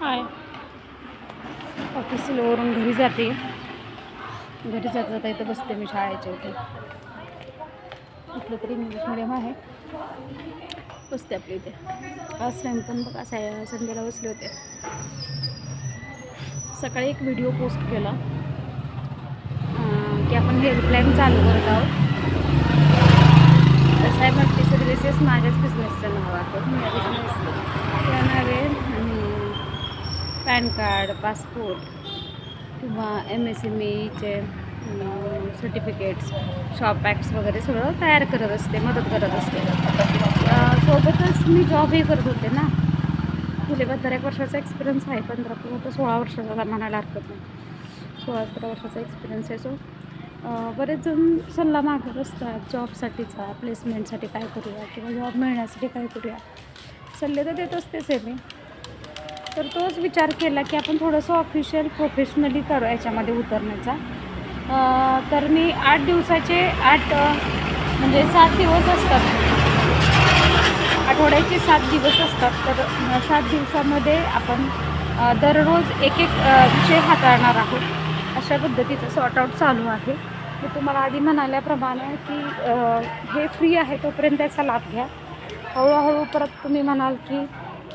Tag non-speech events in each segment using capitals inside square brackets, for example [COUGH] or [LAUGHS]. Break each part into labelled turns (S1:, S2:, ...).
S1: हाय. ऑफिसवरून घरी जाते. घरी जात जाता इथं बसते मी शाळेच्या इथे. कुठलं तरी इंग्लिश मिडियम आहे. बसते आपल्या इथे. आज टाईम पण बघा साय संडेला बसले होते. सकाळी एक व्हिडिओ पोस्ट केला. की आपण हेल्पलाईन चालू करत आहोत. साहेब मल्टी सर्व्हिसेस माझ्याच बिझनेसचं नाव आहे बिझनेस त्या नावे आणि पॅन कार्ड पासपोर्ट किंवा एम एस एम ईचे सर्टिफिकेट्स शॉप ॲक्ट्स वगैरे सगळं तयार करत असते मदत करत असते. सोबतच मी जॉबही करत होते ना. गेले बहात्तर एक वर्षाचा एक्सपिरियन्स आहे पंधरा तर सोळा वर्षाचा म्हणायला हरकत नाही. सोळा सतरा वर्षाचा एक्सपिरियन्स आहे सो बरेच जण सल्ला मागत असतात जॉबसाठीचा प्लेसमेंटसाठी काय करूया किंवा जॉब मिळण्यासाठी काय करूया. सल्ले तर देत असतेच आहे मी. तर तोच विचार केला की आपण थोडंसं ऑफिशियल प्रोफेशनली करू याच्यामध्ये उतरण्याचा. तर मी आठ दिवसाचे आठ म्हणजे सात दिवस असतात. आठवड्याचे सात दिवस असतात. तर सात दिवसामध्ये आपण दररोज एक एक विषय हाताळणार आहोत. अशा पद्धतीचं सॉर्ट आऊट चालू आहे. मी तुम्हाला आधी म्हणाल्याप्रमाणे की हे फ्री आहे तोपर्यंत त्याचा लाभ घ्या. हळूहळू परत तुम्ही म्हणाल की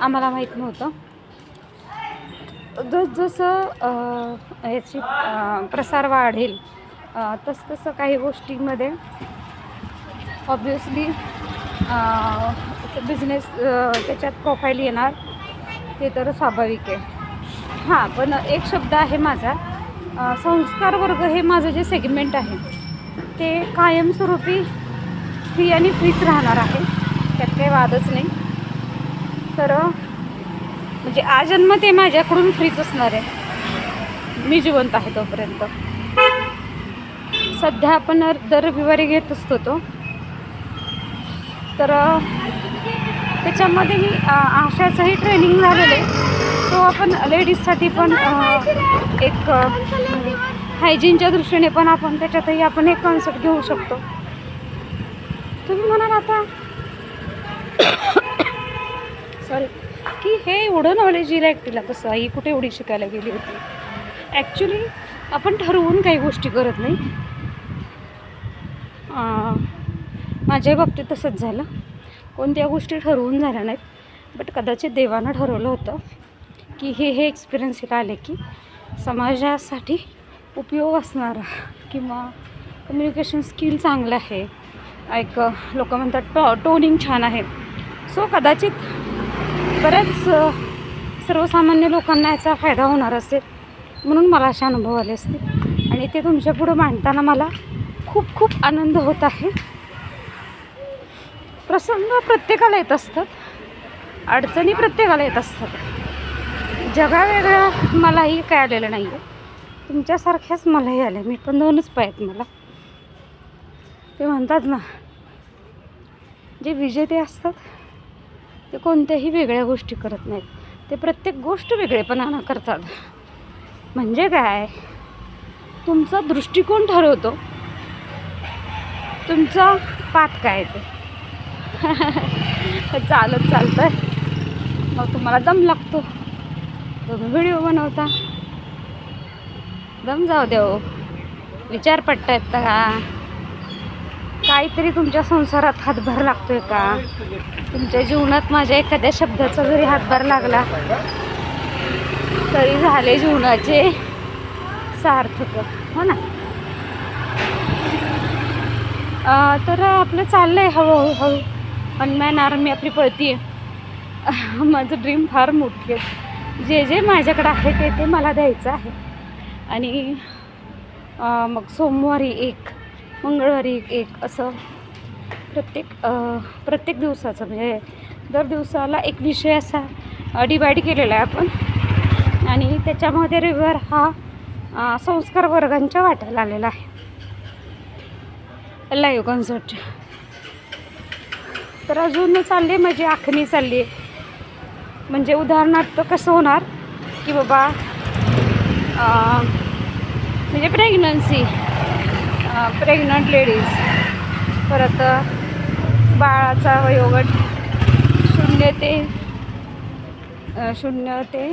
S1: आम्हाला माहीत नव्हतं. जसजसं अ, याची प्रसार वाढेल तसतसं काही गोष्टींमध्ये ऑब्वियसली बिझनेस त्याच्यात प्रोफाईल येणार ते तर स्वाभाविक आहे. हां पण एक शब्द आहे माझा संस्कार वर्ग हे माझं जे सेगमेंट आहे ते कायमस्वरूपी फ्री आणि फ्रीच राहणार आहे त्यात काही वादच नाही. तर म्हणजे आजन्म ते माझ्याकडून फ्रीच असणार आहे. मी जिवंत आहे तोपर्यंत. सध्या आपण दर रविवारी घेत असतो तो. तर त्याच्यामध्ये मी आशाचंही ट्रेनिंग झालेलं आहे. तो आपण लेडीजसाठी पण एक हायजीनच्या दृष्टीने पण आपण त्याच्यातही आपण एक कॉन्सेप्ट घेऊ शकतो. तुम्ही म्हणाल आता. [COUGHS] सॉरी की हे एवढं नॉलेज येईल एकटीला कसं? आई कुठे एवढी शिकायला गेली होती? ॲक्च्युली आपण ठरवून काही गोष्टी करत नाही. माझ्या बाबतीत तसंच झालं. कोणत्या गोष्टी ठरवून झाल्या नाहीत बट कदाचित देवानं ठरवलं होतं की हे हे एक्सपिरियन्स इथं आले की समाजासाठी उपयोग असणारा किंवा कम्युनिकेशन स्किल चांगलं आहे. एक लोक म्हणतात टॉ टोनिंग छान आहे. सो कदाचित बऱ्याच सर्वसामान्य लोकांना याचा फायदा होणार असेल म्हणून मला असे अनुभव आले असतील. आणि ते तुमच्या पुढं मांडताना मला खूप खूप आनंद होत आहे. प्रसंग प्रत्येकाला येत असतात. अडचणी प्रत्येकाला येत असतात. जगावेगळ्या मलाही काय आलेलं नाही आहे तुमच्यासारख्याच मलाही आले. मी पण दोनच पाय आहेत मला. ते म्हणतात ना जे विजेते असतात ते कोणत्याही वेगळ्या गोष्टी करत नाहीत. ते प्रत्येक गोष्ट वेगळेपणानं करतात. म्हणजे काय? तुमचा दृष्टिकोन ठरवतो. तुमचा पाठ काय ते? [LAUGHS] चालत चालतं मग तुम्हाला दम लागतो. तुम्ही व्हिडिओ बनवता. दम जाऊ देऊ हो. विचार पडतायत का? काहीतरी तुमच्या संसारात हातभार लागतोय का? तुमच्या जीवनात माझ्या एखाद्या शब्दाचा जरी हातभार लागला तरी झाले जीवनाचे सार्थक हो ना? आ, तर आपलं चाललं आहे हळूहळू हळू. अनमॅन आर्मी आपली पळती आहे माझं ड्रीम फार मोठी आहे. जे जे माझ्याकडं आहे ते ते मला द्यायचं आहे. आणि मग सोमवारी एक मंगळवारी एक असं प्रत्येक प्रत्येक दिवसाचं म्हणजे दर दिवसाला एक विषय असा डिवाईड केलेला आहे आपण. आणि त्याच्यामध्ये रविवार हा संस्कार वर्गांच्या वाट्याला आलेला आहे. लाईव्ह कॉन्सर्टच्या तर अजून चालली माझी आखणी चालली आहे. म्हणजे उदाहरणार्थ कसं होणार की बाबा म्हणजे प्रेग्नन्सी प्रेग्नंट लेडीज. परत बाळाचा वयोगट शून्य ते शून्य ते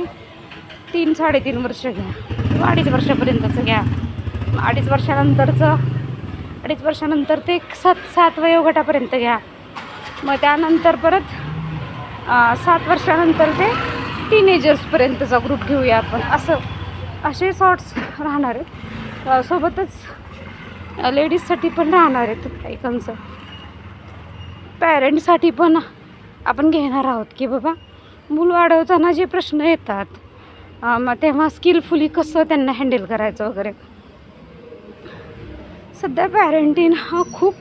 S1: तीन साडेतीन वर्ष घ्या. किंवा अडीच वर्षापर्यंतचं घ्या. अडीच वर्षानंतरचं अडीच वर्षानंतर ते सात सात वयोगटापर्यंत घ्या. मग त्यानंतर परत सात वर्षानंतर ते टीनेजर्सपर्यंतचा ग्रुप घेऊया आपण. असं असे शॉर्ट्स राहणार आहेत. सोबतच लेडीजसाठी पण राहणार आहेत काही कन्सर्ट पॅरेंटसाठी पण आपण घेणार आहोत की बाबा. मूल वाढवताना जे प्रश्न येतात मग तेव्हा स्किलफुली कसं त्यांना हँडल करायचं वगैरे. सध्या पॅरेंटिंग हा खूप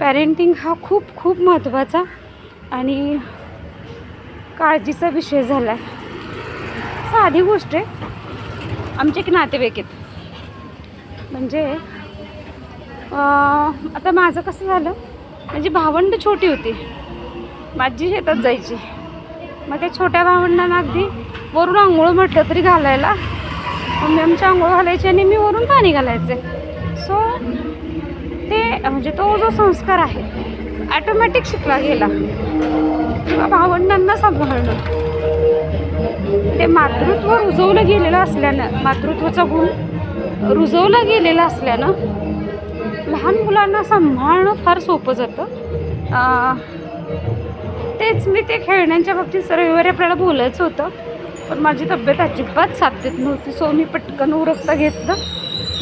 S1: पॅरेंटिंग हा खूप खूप महत्त्वाचा आणि काळजीचा विषय झाला आहे साधी गोष्ट आहे. आमचे एक नातेवाईक आहेत. म्हणजे आता माझं कसं झालं? माझी भावंड छोटी होती. माझी शेतात जायची. मग त्या छोट्या भावंडांना अगदी वरून आंघोळ म्हटलं तरी घालायला. मम्मी आमची आंघोळ घालायची आणि मी वरून पाणी घालायचे. सो ते म्हणजे तो जो संस्कार आहे ॲटोमॅटिक शिकला गेला. किंवा भावंडांना सांभाळणं. ते मातृत्व रुजवलं गेलेलं असल्यानं मातृत्वाचा गुण रुजवला गेलेला असल्यानं लहान मुलांना सांभाळणं फार सोपं जातं. तेच मी ते खेळण्यांच्या बाबतीत सर रविवारी आपल्याला बोलायचं होतं. पण माझी तब्येत अजिबात साथ देत नव्हती सो मी पटकन उरकता घेतलं.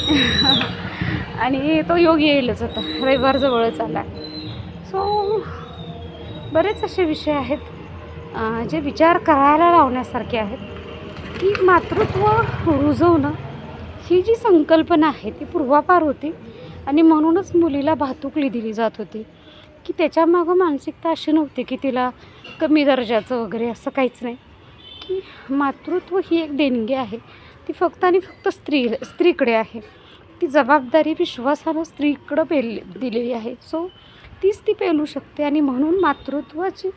S1: [LAUGHS] आणि तो योग येईलच आता रविवार जवळच आला सो बरेच असे विषय आहेत जे विचार करायला लावण्यासारखे आहेत. की मातृत्व रुजवणं ही जी संकल्पना आहे ती पूर्वापार होती आणि म्हणूनच मुलीला भातुकली दिली जात होती. की त्याच्यामागं मानसिकता अशी नव्हती की तिला कमी दर्जाचं वगैरे असं काहीच नाही. की मातृत्व ही एक देणगी आहे. ती फक्त आणि फक्त स्त्री स्त्रीकडे आहे. ती जबाबदारी विश्वासानं स्त्रीकडं पेल दिलेली आहे. सो तीच ती पेलू शकते आणि म्हणून मातृत्वाची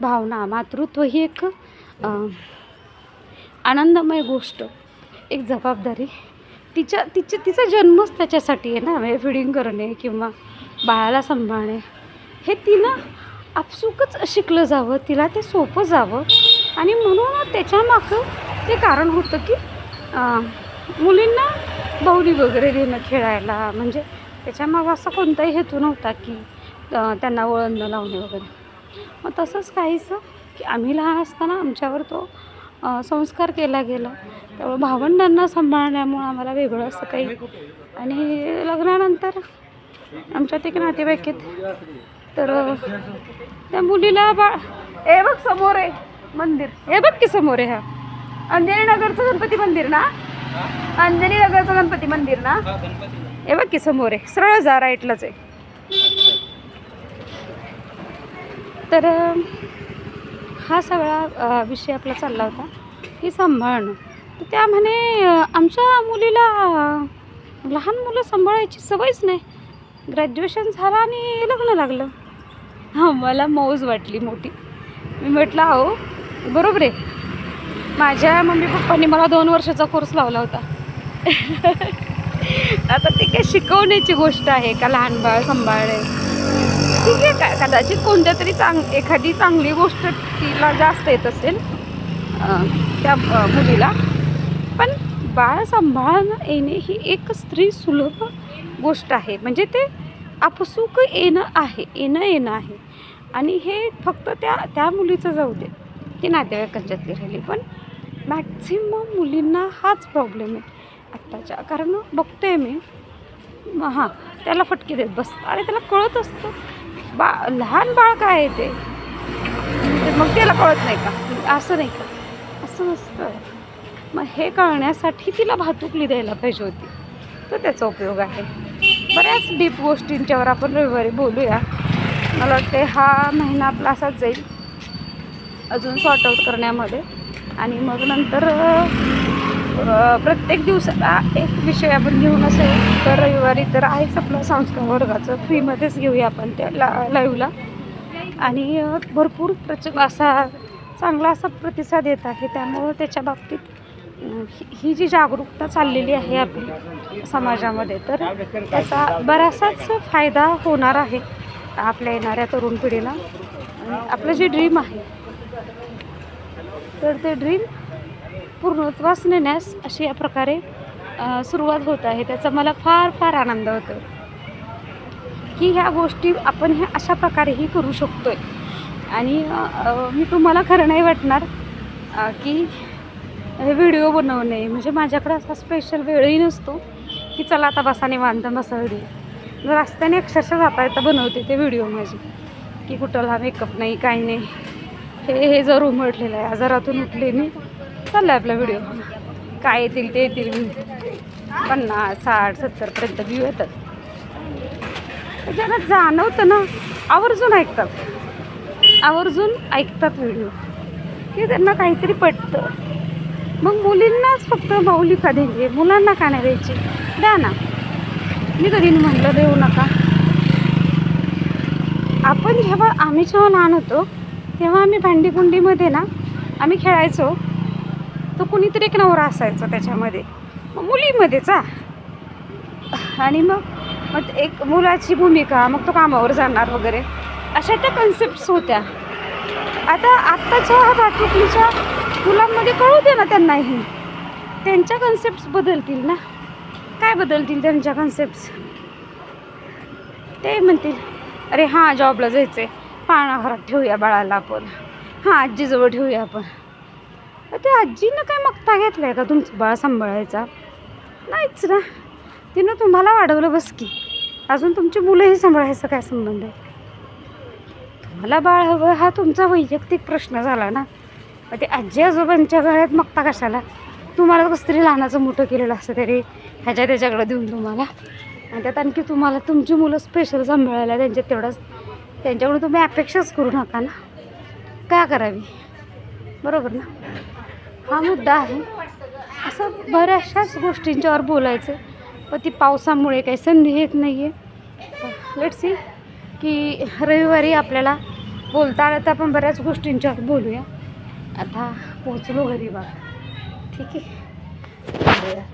S1: भावना मातृत्व ही एक आनंदमय गोष्ट एक जबाबदारी तिच्या तिच्या तिचा जन्मच त्याच्यासाठी आहे ना म्हणजे फिडिंग करणे किंवा बाळाला सांभाळणे. हे तिनं आपसुकच शिकलं जावं तिला ते सोपं जावं. आणि म्हणून त्याच्यामागं ते कारण होतं की मुलींना बाहुली वगैरे देणं खेळायला म्हणजे त्याच्यामागं असा कोणताही हेतू नव्हता की त्यांना वळण न लावणे वगैरे. मग तसंच काहीसं की आम्ही लहान असताना आमच्यावर तो संस्कार केला गेला. त्यामुळे भावंडांना सांभाळण्यामुळं आम्हाला वेगळं असं काही. आणि लग्नानंतर आमच्यात एक नातेवाईक आहेत. तर त्या मुलीला बा ए बघ समोर आहे मंदिर. हे बघ की समोर आहे हा. अंजनी नगरचं गणपती मंदिर ना? अंजनी नगरचं गणपती मंदिर ना? हे बघ की समोर आहे. सरळ जा राईटलाच आहे. तर हा सगळा विषय आपला चालला होता. की सांभाळणं तर त्या म्हणे आमच्या मुलीला लहान मुलं सांभाळायची सवयच नाही. ग्रॅज्युएशन झालं आणि लग्न लागलं. हां मला मौज वाटली मोठी. मी म्हटलं अहो बरोबर आहे. माझ्या मम्मी पप्पांनी मला दोन वर्षाचा कोर्स लावला होता. [LAUGHS] आता ते काय शिकवण्याची गोष्ट आहे का लहान बाळ सांभाळणे? ठीक आहे का कदाचित कोणत्या तरी चांग एखादी चांगली गोष्ट तिला जास्त येत असेल त्या मुलीला. पण बाळ सांभाळणं येणे ही एक स्त्री सुलभ गोष्ट आहे. म्हणजे ते आपसूक येणं आहे येणं येणं आहे. आणि हे फक्त त्या त्या मुलीचं जाऊ दे. ती नातेवाईकांच्यातली राहिली. पण मॅक्झिमम मुलींना हाच प्रॉब्लेम आहे. आत्ताच्या कारण बघते मी. हां त्याला फटके देत बस अरे त्याला कळत असतं. बा लहान बाळ काय आहे ते? मग त्याला कळत नाही का? असं नाही का? असं नसतं. मग हे कळण्यासाठी तिला भातुकली द्यायला पाहिजे होती. तर त्याचा उपयोग आहे. बऱ्याच डीप गोष्टींच्यावर आपण रविवारी बोलूया. मला वाटते हा महिना आपला असाच जाईल. अजून सॉर्ट आऊट करण्यामध्ये. आणि मग नंतर प्रत्येक दिवसाला एक विषय आपण घेऊन असेल तर रविवारी तर आहेच आपलं संस्कार वर्गाचं. फ्रीमध्येच घेऊया आपण त्या ला लाईव्हला आणि भरपूर प्रच असा चांगला असा प्रतिसाद येत आहे. त्यामुळं त्याच्या बाबतीत ही- ही जी जागरूकता चाललेली आहे आपली समाजामध्ये तर त्याचा बराचसाच फायदा होणार आहे आपल्या येणाऱ्या तरुण पिढीला. आणि आपलं जे ड्रीम आहे तर ते ड्रीम पूर्णत्वास नेण्यास अशी या प्रकारे सुरुवात होत आहे. त्याचा मला फार फार आनंद होतो. की ह्या गोष्टी आपण ह्या अशा प्रकारेही करू शकतो आहे आणि मी तुम्हाला खरं नाही वाटणार की हे व्हिडिओ बनवणे म्हणजे माझ्याकडे असा स्पेशल वेळही नसतो की चला आता बसा निवांत बसा व्हिडिओ रस्त्याने अक्षरशः जाता येता बनवते ते व्हिडिओ माझे. की कुठला मेकअप नाही काही नाही. हे हे जर उमटलेलं आहे आजारातून उठले मी चाललं आहे आपला व्हिडिओ काय येतील ते येतील. व्ह्यू पन्नास साठ सत्तरपर्यंत व्ह्यू येतात. ज्यांना जाणवतं ना. आवर्जून ऐकतात. आवर्जून ऐकतात व्हिडिओ की त्यांना काहीतरी पटतं. मग मुलींनाच फक्त माऊली का द्यायची मुलांना का नाही द्यायची? द्या ना. मी कधी म्हटलं देऊ नका. आपण जेव्हा आम्ही जेव्हा लहान होतो तेव्हा आम्ही भांडीकुंडीमध्ये ना आम्ही खेळायचो. तो कुणीतरी एक नवरा असायचा त्याच्यामध्ये. मग मुलीमध्येच आणि मग मग एक मुलाची भूमिका मग तो कामावर जाणार वगैरे. अशा त्या कन्सेप्ट्स होत्या. आता आत्ताच्या बाकीच्या मुलांमध्ये कळू दे ना त्यांनाही. त्यांच्या कन्सेप्ट्स बदलतील ना? काय बदलतील त्यांच्या कन्सेप्ट्स ते म्हणतील अरे हां जॉबला जायचं आहे पाळणाघरात ठेवूया बाळाला आपण. हां आजीजवळ ठेवूया आपण. ते आजीनं काय मगता घेतला आहे का तुमचं बाळ सांभाळायचा? नाहीच ना. तिनं तुम्हाला वाढवलं बस की. अजून तुमची मुलंही सांभाळायचा काय संबंध आहे? तुम्हाला बाळ हवं हा तुमचा वैयक्तिक प्रश्न झाला ना. मग ते आजी आजोबांच्या गळ्यात मगता कशाला? तुम्हाला कसं तरी लहानाचं मोठं केलेलं असतं तरी ह्याच्या त्याच्याकडे देऊन तुम्हाला. आणि त्यात आणखी तुम्हाला तुमची मुलं स्पेशल सांभाळायला त्यांच्यात तेवढंच त्यांच्याकडून तुम्ही अपेक्षाच करू नका ना. का करावी? बरोबर ना? हा मुद्दा आहे. असं बऱ्याचशाच गोष्टींच्यावर बोलायचं. पण ती पावसामुळे काही संधी येत नाही आहे लेट सी की रविवारी आपल्याला बोलता आलं तर आपण बऱ्याच गोष्टींच्यावर बोलूया. आता पोचलो घरी बघा. ठीक आहे.